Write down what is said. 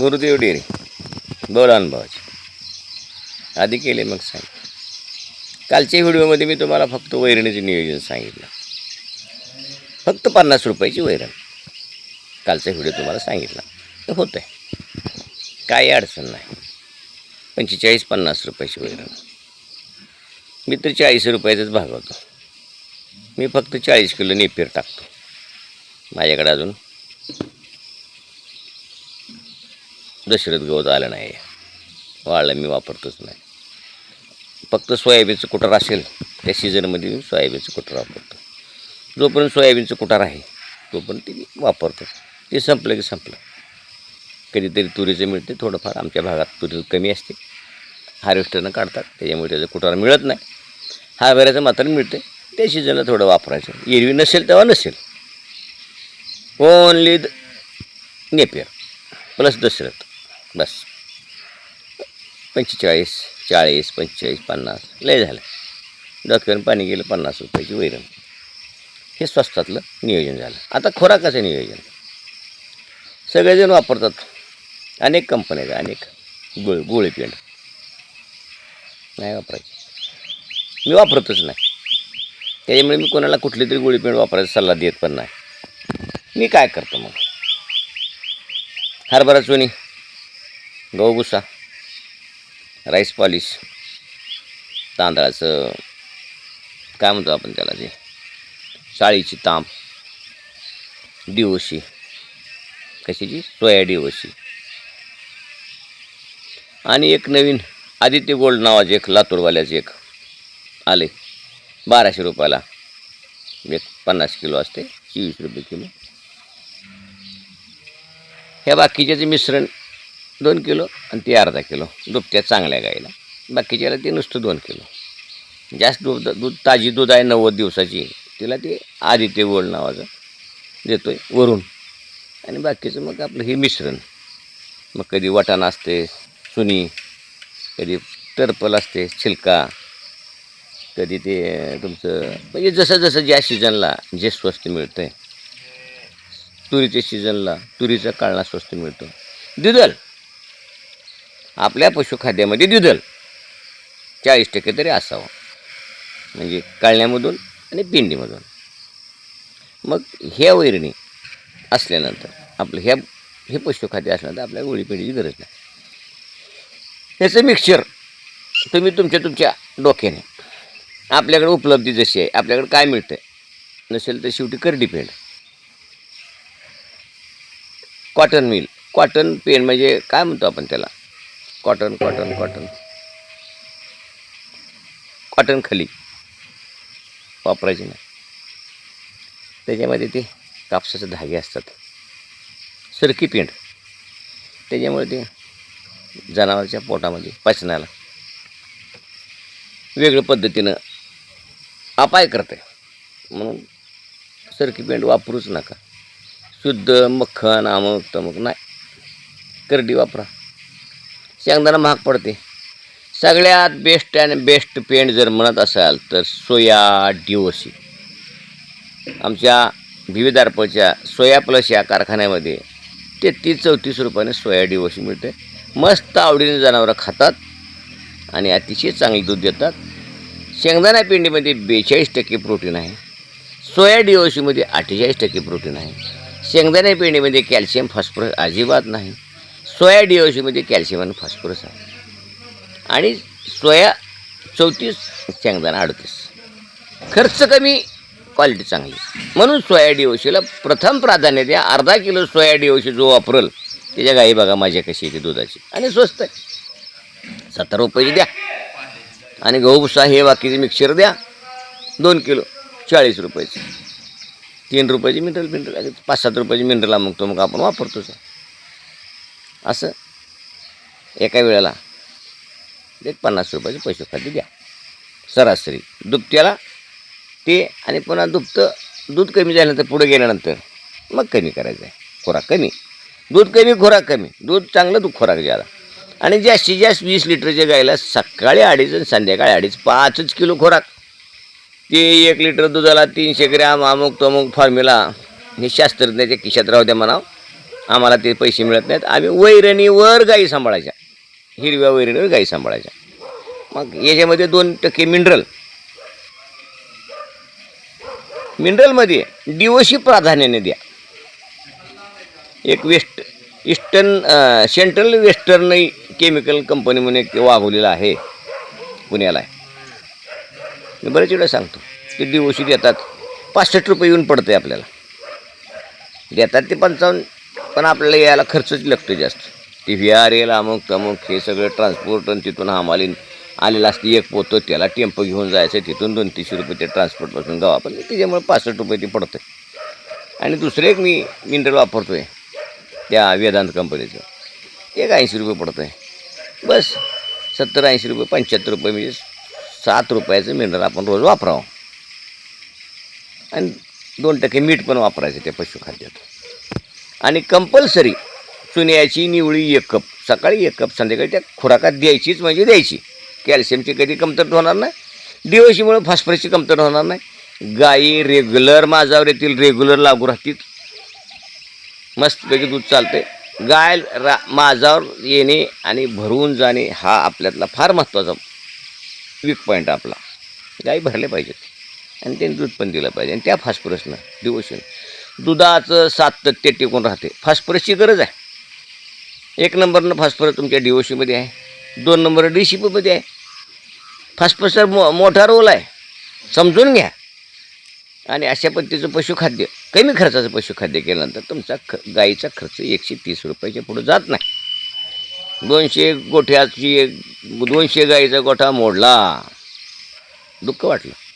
गुरुदेव डेरे. बोला अनुभवाचे आधी केले मग सांग. कालच्या व्हिडिओमध्ये मी तुम्हाला फक्त वैरणीचं नियोजन सांगितलं. फक्त पन्नास रुपयाची वैरण. कालचा व्हिडिओ तुम्हाला सांगितला. तर होतं आहे काही अडचण नाही. पंचेचाळीस पन्नास रुपयाची वैरण. मी तर चाळीस रुपयाचाच भागवतो. मी फक्त चाळीस किलो नेपेर टाकतो. माझ्याकडे अजून दशरथ गवत आलं नाही. वाळलं मी वापरतोच नाही. फक्त सोयाबीनचं कुटार असेल त्या सीझनमध्ये मी सोयाबीनचं कुटार वापरतो. जोपर्यंत सोयाबीनचं कुटार आहे तोपर्यंत ते मी वापरतो. ते संपलं की संपलं. कधीतरी तुरीचं मिळते थोडंफार आमच्या भागात तुरी कमी असते. हार्वेस्टरनं काढतात त्याच्यामुळे त्याचं कुटार मिळत नाही. हार्वेऱ्याचं मात्र मिळते. त्या सीझनला थोडं वापरायचं. एरवी नसेल तेव्हा नसेल. Only the Napier plus Dasharath बस. पंचेचाळीस चाळीस पंचेचाळीस पन्नास. लय झालं. डॉक्युमेंट पाणी गेलं पन्नास रुपयाची वैरण. हे स्वस्तातलं नियोजन झालं. आता खोराकाचं नियोजन. सगळेजण वापरतात. अनेक कंपन्या आहेत अनेक गुळ गोळी पेंड. नाही वापरायची. मी वापरतच नाही. त्याच्यामुळे मी कोणाला कुठली तरी गोळी पेंड वापरायचा सल्ला देत पण नाही. मी काय करतो मग? हरभरा चुनी. गहू भुसा राईस पॉलिश तांदळाचं काय म्हणतो आपण त्याला ते? साळीची तांब डिओशी. कशाची? सोया डिओशी. आणि एक नवीन आदित्य गोल्ड नावाचे एक लातूरवाल्याचे एक आले बाराशे रुपयाला. एक पन्नास किलो असते चोवीस रुपये किलो. ह्या जे मिश्रण दोन किलो आणि ते अर्धा किलो. दुभत्या चांगल्या गाईला बाकीच्याला ते नुसतं दोन किलो. जास्त दूध दूध ताजी दूध आहे नव्वद दिवसाची. तिला ते आदित्य गोल नावाचं देतो आहे वरून. आणि बाकीचं मग आपलं हे मिश्रण. मग कधी वाटाणा असते सुनी कधी टर्पल असते छिलका कधी ते तुमचं म्हणजे जसं जसं ज्या सीझनला जे स्वस्त मिळतं आहे तुरीच्या सीझनला तुरीचा काळणा स्वस्त मिळतो. दिदल आपल्या पशुखाद्यामध्ये द्विदल. चाळीस टक्के तरी असावं. म्हणजे काळण्यामधून आणि पिंडीमधून. मग ह्या वैरणी असल्यानंतर आपलं ह्या हे पशुखाद्य असल्यानंतर आपल्याला गोळीपिंडीची गरज नाही. ह्याचं मिक्सचर तुम्ही तुमच्या तुमच्या डोक्याने आपल्याकडे उपलब्धी जशी आहे आपल्याकडे काय मिळतं नसेल तर शेवटी करडी पेंड. कॉटन मिल कॉटन पेन म्हणजे काय म्हणतो आपण त्याला? Cotton cotton cotton. कॉटन खाली. वापरायची नाही. त्याच्यामध्ये ते कापसाचे धागे असतात. सरकी पेंट त्याच्यामुळे ते जनावरच्या पोटामध्ये पचनाला वेगळ्या पद्धतीनं अपाय करते. म्हणून सरकी पेंट वापरूच नका. शुद्ध मक्खन अमुक तमुक नाही. करडी वापरा. शेंगदाणा महाग पडते. सगळ्यात बेस्ट अँड बेस्ट पेंट जर म्हणत असाल तर सोया डिओसी आमच्या विविध सोया प्लस या कारखान्यामध्ये ते तीस चौतीस रुपयाने सोया डिओसी मिळते. मस्त आवडीने जनावरं खातात आणि अतिशय चांगले दूध देतात. शेंगदाणा पेंडीमध्ये बेचाळीस टक्के प्रोटीन आहे. सोया डिओशीमध्ये अठ्ठेचाळीस टक्के प्रोटीन आहे. शेंगदाणा पेंडीमध्ये कॅल्शियम फॉस्फरस अजिबात नाही. सोया डिओशीमध्ये म्हणजे कॅल्शियम आणि फॉस्फरस आहे. आणि सोया चौतीस शेंगदाणा अडतीस. खर्च कमी क्वालिटी चांगली. म्हणून सोया डिओशीला प्रथम प्राधान्य द्या. अर्धा किलो सोया डीओशी जो वापरल त्याच्या गाई बघा माझ्या कशी येते दुधाची. आणि स्वस्त आहे. सत्तर रुपयाची द्या. आणि गहू भुसा हे बाकीचे मिक्सर द्या. दोन किलो चाळीस रुपयाचे. तीन रुपयाची मिनरल मिनरल. पाच सात रुपयाची मिनरल मग तो मग आपण वापरतोच असं? एका वेळेला एक पन्नास रुपयाचे पैसे खाली द्या. सरासरी. दुभत्याला ते आणि पुन्हा दुभतं दूध कमी झाल्यानंतर पुढे गेल्यानंतर मग कमी करायचं आहे. खोराक कमी. दूध कमी खोराक कमी. दूध चांगलं दूध खोराक द्यायला आणि जास्तीत जास्त वीस लिटरच्या गायला सकाळी अडीच आणि संध्याकाळी अडीच पाचच किलो खोराक. ते एक लिटर दुधाला तीनशे ग्रॅम अमुक तमुक फॉर्म्युला हे शास्त्रज्ञाच्या खिशात राहू द्या म्हणावं. आम्हाला ते पैसे मिळत नाहीत. आम्ही वैरणीवर गाई सांभाळायच्या. हिरव्या वैरणीवर गाई सांभाळायच्या. मग याच्यामध्ये दोन टक्के मिनरल मिनरलमध्ये डिओशी प्राधान्याने द्या. एक west eastern central western chemical company म्हणून एक वागवलेलं आहे. पुण्याला. मी बरेच वेळा सांगतो ते डिओशी देतात. पासष्ट रुपये येऊन पडतं आहे आपल्याला. देतात ते पंचावन्न पण आपल्याला यायला खर्चच लागतो जास्त. ती व्ही आर एल अमुक तमुक हे सगळं ट्रान्सपोर्ट आणि तिथून हामालीन आलेला असते एक पोतं त्याला टेम्पो घेऊन जायचं तिथून दोन तीनशे रुपये ते ट्रान्सपोर्टपासून गावापर्यंत त्याच्यामुळे पासष्ट रुपये ते पडतं आणि दुसरं एक मी मिनरल वापरतो आहे त्या वेदांत कंपनीचं. एक ऐंशी रुपये पडतं आहे बस सत्तर ऐंशी रुपये पंच्याहत्तर रुपये म्हणजे सात रुपयाचं मिनरल आपण रोज वापरावं. आणि दोन टक्के मीठ पण वापरायचं त्या पशुखाद्यात. आणि कंपल्सरी चुन्याची निवळी एक कप सकाळी एक कप संध्याकाळी त्या खुराकात द्यायचीच म्हणजे द्यायची. कॅल्शियमची कधी कमतरता होणार नाही. डिओशीमुळे फॉस्फरसची कमतरता होणार नाही. गायी रेग्युलर माझावर येतील रेग्युलर लागू राहतील. मस्तपैकी दूध चालते गाय रा माझावर येणे आणि भरवून जाणे हा आपल्यातला फार महत्त्वाचा वीक पॉईंट आपला. गाई भरले पाहिजेत. आणि त्यांनी दूध पण दिलं पाहिजे. आणि त्या फॉस्फरसनं डिवोशन दुधाचं सातत्य टिकून राहते. फॉस्फरसची गरज आहे. एक नंबरनं फॉस्फरस तुमच्या डी ओ सीमध्ये आहे. दोन नंबर डी सी पीमध्ये आहे. फॉस्फरसचा मो मोठा रोल आहे. समजून घ्या. आणि अशा पद्धतीचं पशुखाद्य कमी खर्चाचं पशुखाद्य केल्यानंतर तुमचा ख गाईचा खर्च एकशे तीस रुपयाच्या पुढं जात नाही. दोनशे गोठ्याची दोनशे गाईचा गोठा मोडला. दुःख वाटलं.